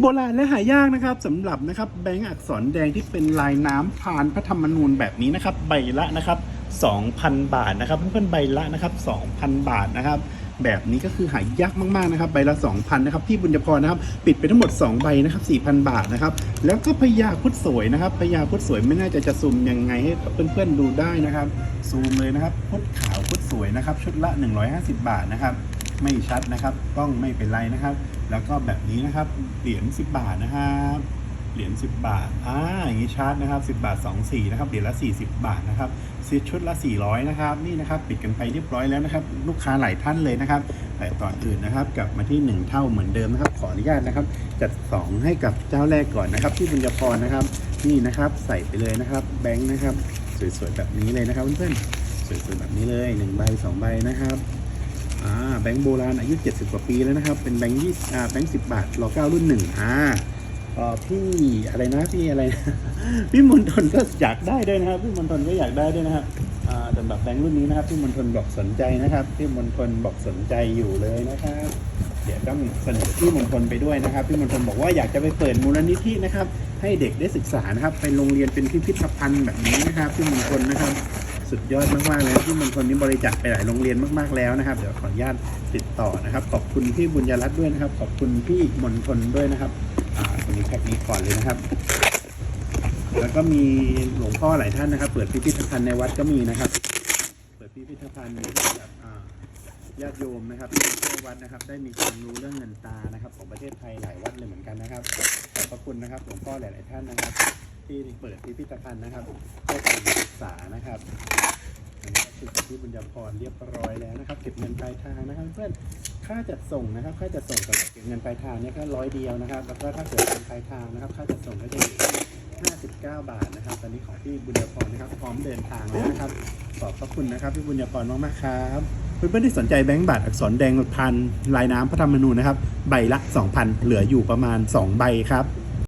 โบราณและหายากนะครับสำหรับนะครับแบงก์อักษรแดงที่เป็นลายน้ำพานพระธรรมนูญแบบนี้นะครับ ใบละนะครับ2,000 บาทนะครับเพื่อนๆใบละนะครับ2,000 บาทนะครับ แบบนี้ก็คือหายากมากๆนะครับ ใบละ 2,000นะครับพี่บุญพรนะครับ ปิดไปทั้งหมด 2 ใบนะครับ4,000 บาทนะครับ แล้วก็พญาครุดสวยนะครับพญาครุดสวยไม่น่าจะจะซูมยังไงให้เพื่อนๆดูได้นะครับ ซูมเลยนะครับครุดขาวครุดสวยนะครับ ชุดละ 150 บาทนะครับ ไม่ชัดนะครับกล้องไม่เป็นไรนะครับ แล้วก็แบบนี้นะครับเหรียญ10 บาทนะครับเหรียญ10 บาทอ่าอย่างนี้ชาร์จนะครับ 10 บาท 2 สีนะครับเหรียญละ 40 บาทนะครับซื้อชุดละ 400 นะครับ นี่นะครับปิดกันไปเรียบร้อยแล้วนะครับ ลูกค้าหลายท่านเลยนะครับ แต่ตอนอื่นนะครับ กลับมาที่ 1 เท่าเหมือนเดิมนะครับ ขออนุญาตนะครับ จัด 2 ให้กับเจ้าแรกก่อนนะครับ ที่บุญญพรนะครับ นี่นะครับใส่ไปเลยนะครับ แบงค์นะครับ สวยๆแบบนี้เลยนะครับเพื่อนๆสวยๆแบบนี้เลย1ใบ2ใบนะครับ แบงก์โบราณอายุ 70 กว่าปีแล้วนะครับ เป็นแบงค์ยี่อ่าแบงค์สิบาทรอเก้ารุ่นหนึ่งอ่าพี่อะไรนะพี่อะไรนะพี่มนทนก็อยากได้ด้วยนะครับพี่มนทนก็อยากได้ด้วยนะครับอ่าสำหรับแบงค์รุ่นนี้นะครับพี่มนทนบอกสนใจนะครับพี่มนทนบอกสนใจอยู่เลยนะครับ เดี๋ยวต้องเสนอพี่มนทนไปด้วยนะครับพี่มนทนบอกว่าอยากจะไปเปิดมูลนิธินะครับ ให้เด็กได้ศึกษานะครับไปโรงเรียนเป็นพิพิธภัณฑ์แบบนี้นะครับพี่มนทนนะครับ สุดยอดมากๆเลยพี่มณฑลนี้บริจาคไปหลายโรงเรียนมากๆแล้วนะครับ เดี๋ยวขออนุญาตติดต่อนะครับ ขอบคุณพี่บุญยรัตน์ด้วยนะครับ ขอบคุณพี่มณฑลด้วยนะครับอ่าตรงนี้แพ็คนี้ก่อนเลยนะครับ แล้วก็มีหลวงพ่อหลายท่านนะครับ เปิดพิพิธภัณฑ์ในวัดก็มีนะครับ เปิดพิพิธภัณฑ์ให้กับอ่า ญาติโยมนะครับที่เที่ยววัดนะครับ ได้มีความรู้เรื่องเงินตานะครับ ของประเทศไทยหลายวัดเลยเหมือนกันนะครับขอบพระคุณนะครับหลวงพ่อหลายๆท่านนะครับ ที่เปิดพิพิธภัณฑ์นะครับ นะครับอันนี้ก็คือที่บุญญาพรเรียบร้อยแล้วนะครับ เก็บเงินปลายทางนะครับ เพื่อนค่าจัดส่งนะครับ ค่าจัดส่งสำหรับเก็บเงินปลายทางเนี่ยก็ร้อยเดียวนะครับ แล้วก็ถ้าเกิดเป็นปลายทางนะครับ ค่าจัดส่งก็จะอยู่ที่59 บาทนะครับ ตอนนี้ของพี่บุญญาพรนะครับ พร้อมเดินทางแล้วนะครับ ขอบพระคุณนะครับพี่บุญญาพรมากๆครับเพื่อนๆที่สนใจแบงก์บัตรอักษรแดงพันลายน้ำพระธรรมนูญนะครับ ใบละ 2,000 เหลืออยู่ประมาณ 2 ใบครับ